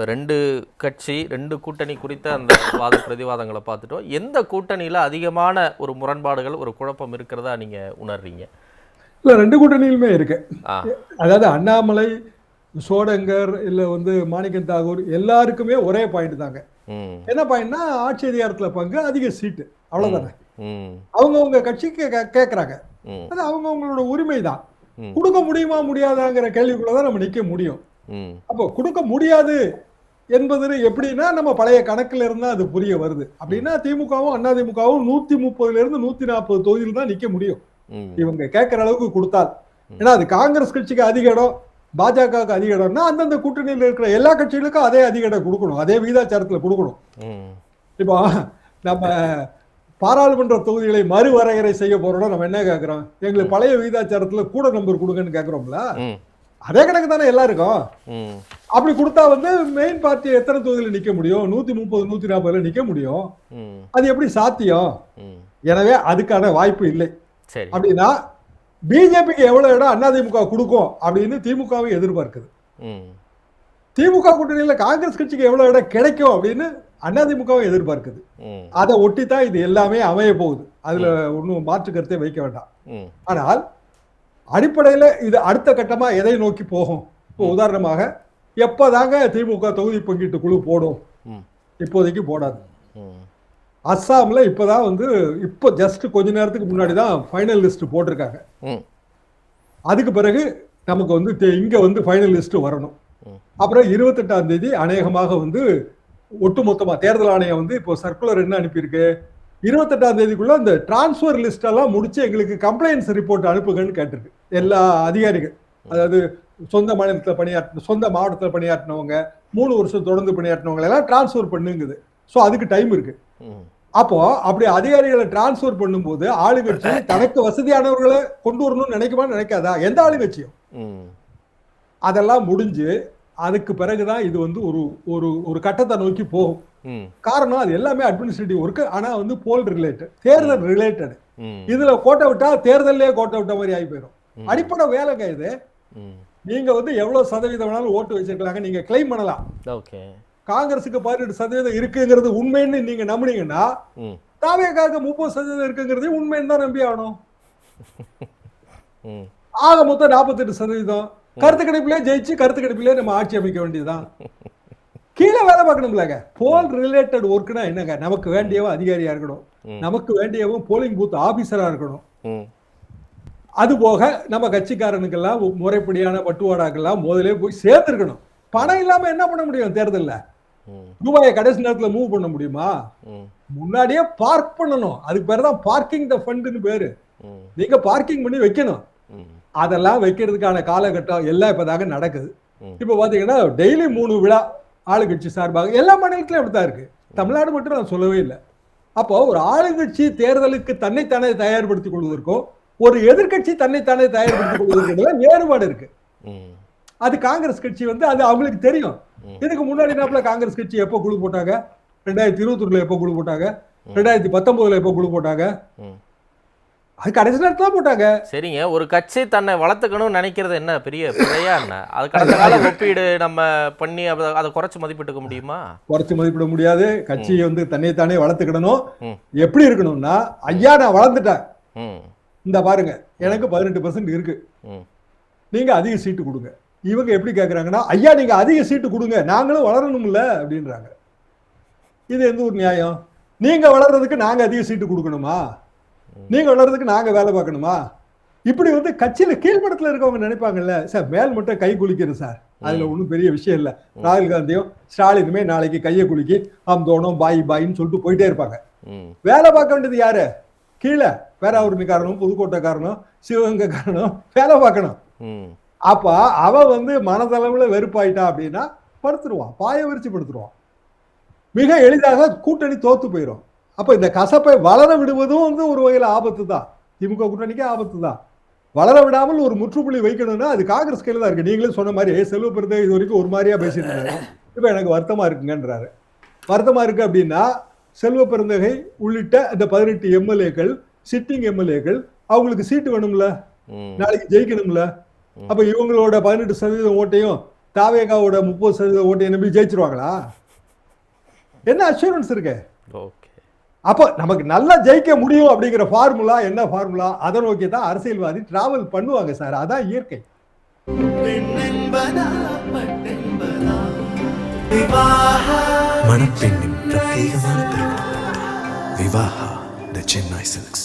இப்போ ரெண்டு கட்சி ரெண்டு கூட்டணி குறித்த அந்த வாத பிரதிவாதங்களை பார்த்துட்டோம். எந்த கூட்டணியில் அதிகமான ஒரு முரண்பாடுகள் ஒரு குழப்பம் இருக்கிறதா நீங்கள் உணர்றீங்க? இல்ல ரெண்டு கூட்டணியிலுமே இருக்கு. அதாவது அண்ணாமலை சோடங்கர் இல்ல வந்து மாணிக்கன் தாகூர் எல்லாருக்குமே ஒரே பாயிண்ட் தாங்க. என்ன பாயிண்ட்னா ஆட்சி அதிகாரத்துல பங்கு அதிக சீட்டு. அவ்வளவுதானே? ம். அவங்கவங்க கட்சிக்கு கே- கேக்குறாங்க. ம். அது அவங்கவங்களோட உரிமை தான். கொடுக்க முடியுமா முடியாதாங்கிற கேள்விக்குள்ளதான் நம்ம நிக்க முடியும். அப்போ கொடுக்க முடியாது என்பது எப்படின்னா நம்ம பழைய கணக்குல இருந்தா அது புரிய வருது. அப்படின்னா திமுகவும் அண்ணா திமுகவும் நூத்தி முப்பதுல இருந்து நூத்தி நாற்பது தொகுதியில் தான் நிக்க முடியும். இவங்க கேட்கிற அளவுக்கு கொடுத்தால். ஏன்னா அது காங்கிரஸ் கட்சிக்கு அதிக இடம் பாஜகவுக்கு அதிக இடம்னா அந்தந்த கூட்டணியில் இருக்கிற எல்லா கட்சிகளுக்கும் அதே அதிக இடம் கொடுக்கணும். அதே விகிதாச்சாரத்துல கொடுக்கணும். இப்போ நம்ம பாராளுமன்ற தொகுதிகளை மறுவரையறை செய்ய போறோம் நம்ம என்ன கேட்கிறோம்? எங்களுக்கு பழைய விகிதாச்சாரத்துல கூட நம்பர் கொடுங்கன்னு கேட்கிறோம்ல. அதே கணக்கு தானே எல்லாருக்கும் அப்படி கொடுத்தா வந்து மெயின் பார்ட்டி எத்தனை தொகுதியில் நிக்க முடியும்? நூத்தி முப்பது நூத்தி நாற்பதுல நிக்க முடியும். அது எப்படி சாத்தியம்? எனவே அதுக்கான வாய்ப்பு இல்லை. அப்படின்னா பிஜேபிக்கு எவ்வளவு இடம் அதிமுக கொடுக்கும் அப்படின்னு திமுகவை எதிர்பார்க்குது. திமுக கூட்டணியில காங்கிரஸ் கட்சிக்கு எவ்வளவு இடம் கிடைக்கும் அப்படின்னு அதிமுகவும் எதிர்பார்க்குது. அதை ஒட்டி தான் இது எல்லாமே அமைய போகுது. அதுல ஒன்றும் மாற்று கருத்தை வைக்க வேண்டாம். ஆனால் அடிப்படையில இது அடுத்த கட்டமா எதை நோக்கி போகும்? இப்போ உதாரணமாக எப்போதாங்க திமுக தொகுதி பங்கீட்டு குழு போடும்? இப்போதைக்கு போடாது. அஸ்ஸாம்ல இப்போதான் வந்து இப்போ ஜஸ்ட் கொஞ்ச நேரத்துக்கு முன்னாடி தான் ஃபைனல் லிஸ்ட் போட்டிருக்காங்க. அதுக்கு பிறகு நமக்கு வந்து இங்க வந்து ஃபைனல் லிஸ்ட் வரணும். அப்புறம் இருபத்தெட்டாம் தேதி அநேகமாக வந்து ஒட்டுமொத்தமா தேர்தல் ஆணையம் வந்து இப்போ சர்க்குலர் என்ன அனுப்பியிருக்கு? இருபத்தெட்டாம் தேதிக்குள்ள அந்த டிரான்ஸ்ஃபர் லிஸ்ட் எல்லாம் முடிச்சு எங்களுக்கு கம்ப்ளைண்ட்ஸ் ரிப்போர்ட் அனுப்புங்கன்னு கேட்டிருக்கு. எல்லா அதிகாரிகள். அதாவது சொந்த மாநிலத்தில் பணியாற்ற சொந்த மாவட்டத்தில் பணியாற்றினவங்க மூணு வருஷம் தொடர்ந்து பணியாற்றினவங்க எல்லாம் டிரான்ஸ்ஃபர் பண்ணுங்குது. ஸோ அதுக்கு டைம் இருக்கு. அப்போ அப்படி அதிகாரிகளை டிரான்ஸ்ஃபர் பண்ணும்போது ஆளுங்கட்சி தனக்கு வசதியானவர்களை கொண்டு வரணும்னு நினைக்குமா நினைக்காதா? எந்த ஆளுங்கட்சியும். அதெல்லாம் முடிஞ்சு அதுக்கு பிறகுதான் இது வந்து ஒரு ஒரு ஒரு கட்டத்தை நோக்கி போகும். காரணம் அது எல்லாமே அட்மினிஸ்ட்ரேட்டிவ் ஒர்க் ஆனா வந்து போல் ரிலேட்டட் தேர்தல் ரிலேட்டட் இதுல கோட்டை விட்டா தேர்தல்லே கோட்டை விட்ட மாதிரி ஆகி போயிடும். அடிப்படை வேலைங்க இது. நீங்க வந்து எவ்வளவு சதவீதம் வேணாலும் ஓட்டு வச்சிருக்கலாங்க நீங்க கிளைம் பண்ணலாம். காங்கிரஸுக்கு பதினெட்டு சதவீதம் இருக்குங்கிறது உண்மைன்னு நீங்க நம்புனீங்கன்னா தாவேக்காக முப்பது சதவீதம் இருக்குங்கிறதையும் உண்மைன்னு தான் நம்பி ஆகணும். ஆக மொத்தம் நாற்பத்தெட்டு சதவீதம். கருத்து கணிப்பிலே ஜெயிச்சு கருத்து கணிப்பிலே நம்ம ஆட்சி அமைக்க வேண்டியதுதான். கீழே வேலை பார்க்கணும்லங்க. போல் ரிலேட்டட் ஒர்க்னா என்னங்க? நமக்கு வேண்டியவன் அதிகாரியா இருக்கணும். நமக்கு வேண்டியவன் போலிங் பூத் ஆபீசரா இருக்கணும். அது போக நம்ம கட்சிக்காரனுக்கெல்லாம் முறைப்படியான பட்டுவாடாக்கெல்லாம் முதலே போய் சேர்த்துருக்கணும் பணம் இல்லாம என்ன பண்ண முடியும் தேர்தல்ல? ரூபாயை கடைசி நேரத்துல மூவ் பண்ண முடியுமா? முன்னாடியே பார்க் பண்ணணும். அதுக்கு பேர் தான் பார்க்கிங் த ஃபண்டுன்னு பேரு. நீங்க பார்க்கிங் பண்ணி வைக்கணும். அதெல்லாம் வைக்கிறதுக்கான காலகட்டம் எல்லாம் இப்பதாங்க நடக்குது. இப்ப பாத்தீங்கன்னா டெய்லி மூணு விழா ஆளுங்கட்சி சார்பாக எல்லா மாநிலத்திலும் அப்படித்தான் இருக்கு. தமிழ்நாடு மட்டும் நான் சொல்லவே இல்லை. அப்போ ஒரு ஆளுங்கட்சி தேர்தலுக்கு தன்னைத்தானே தயார்படுத்திக் கொள்வதற்கும் ஒரு எதிர்க்கட்சி தன்னைத்தானே தயார்படுத்திக் கொள்வதற்கு வேறுபாடு இருக்கு. அது காங்கிரஸ் கட்சி வந்து அது அவங்களுக்கு தெரியும். இதுக்கு முன்னாடி நாப்புல காங்கிரஸ் கட்சி எப்போ குழு போட்டாங்க? ரெண்டாயிரத்தி இருபத்தொன்னுல எப்போ குழு போட்டாங்க? ரெண்டாயிரத்தி பத்தொன்பதுல எப்போ குழு போட்டாங்க? அது கடைசி நேரத்துல தான் போட்டாங்க. சரிங்க ஒரு கட்சி தன்னை வளர்த்துக்கணும்னு நினைக்கிறது என்ன? பெரிய பிழையா என்ன? அது கடந்த கால ஒப்பீடு நம்ம பண்ணி அதை குறைச்சு மதிப்பிட்டுக்க முடியுமா? குறைச்சு மதிப்பிட முடியாது. கட்சியை வந்து தன்னைத்தானே வளர்த்துக்கிடணும். ம். எப்படி இருக்கணும்னா ஐயா நான் வளர்ந்துட்டேன். இந்த பாருங்க எனக்கு பதினெட்டு பர்சன்ட் இருக்கு. நீங்க அதிக சீட்டு கொடுங்க. இவங்க எப்படி கேக்குறாங்கன்னா ஐயா நீங்க அதிக சீட்டு கொடுங்க. நாங்களும் வளரணும்ல அப்படின்றாங்க. இது எந்த ஒரு நியாயம்? நீங்க வளர்றதுக்கு நாங்க அதிக சீட்டு கொடுக்கணுமா? நீங்க வளர்றதுக்கு நாங்க வேலை பார்க்கணுமா? இப்படி வந்து கட்சியில கீழ்மட்டத்துல இருக்கவங்க நினைப்பாங்கல்ல சார் மேல் மட்டும் கை குளிக்கிறது சார். அதுல ஒண்ணும் பெரிய விஷயம் இல்ல. ராகுல் காந்தியும் ஸ்டாலினுமே நாளைக்கு கையை குலுக்கி ஆம் தோணும் பாய் பாயின்னு சொல்லிட்டு போயிட்டே இருப்பாங்க. வேலை பார்க்க வேண்டியது யாரு? கீழே பேராவூர்ணிக்காரனும் புதுக்கோட்டைக்காரனும் சிவகங்கைக்காரனும் வேலை பார்க்கணும். அப்ப அவ வந்து மனதளவுல வெறுப்பாயிட்டா அப்படின்னா படுத்துருவான் பாய விரிச்சு படுத்துருவான் மிக எளிதாக கூட்டணி தோத்து போயிடும் அப்ப இந்த கசப்பை வளர விடுவதும் வந்து ஒரு வகையில ஆபத்து தான் திமுக கூட்டணிக்கே ஆபத்து தான் வளர விடாமல் ஒரு முற்றுப்புள்ளி வைக்கணும்னா அது காங்கிரஸ் கையில தான் இருக்கு. நீங்களே சொன்ன மாதிரி செல்வ பெருந்தகை இது வரைக்கும் ஒரு மாதிரியா பேசிட்டு இருந்தாரு. இப்ப எனக்கு வருத்தமா இருக்குங்கன்றாரு. வருத்தமா இருக்கு அப்படின்னா செல்வ பெருந்தகை உள்ளிட்ட அந்த பதினெட்டு எம்எல்ஏக்கள் சிட்டிங் எம்எல்ஏக்கள் அவங்களுக்கு சீட்டு வேணும்ல. நாளைக்கு ஜெயிக்கணும்ல. அப்ப இவங்களோட பதினெட்டு சதவீதம் ஓட்டையும் தாவேகாவோட முப்பது சதவீத ஓட்டு நம்பி ஜெயிச்சிருவாங்களா? என்ன அஷூரன்ஸ் இருக்கு? அப்போ நமக்கு நல்லா ஜெயிக்க முடியும் அப்படிங்கிற ஃபார்முலா என்ன ஃபார்முலா அதை நோக்கி தான் அரசியல்வாதி டிராவல் பண்ணுவாங்க சார் அதான் இயற்கை. மணப்பெண்ணின் பிரத்யேகமான விவாஹா த சென்னை சில்க்ஸ்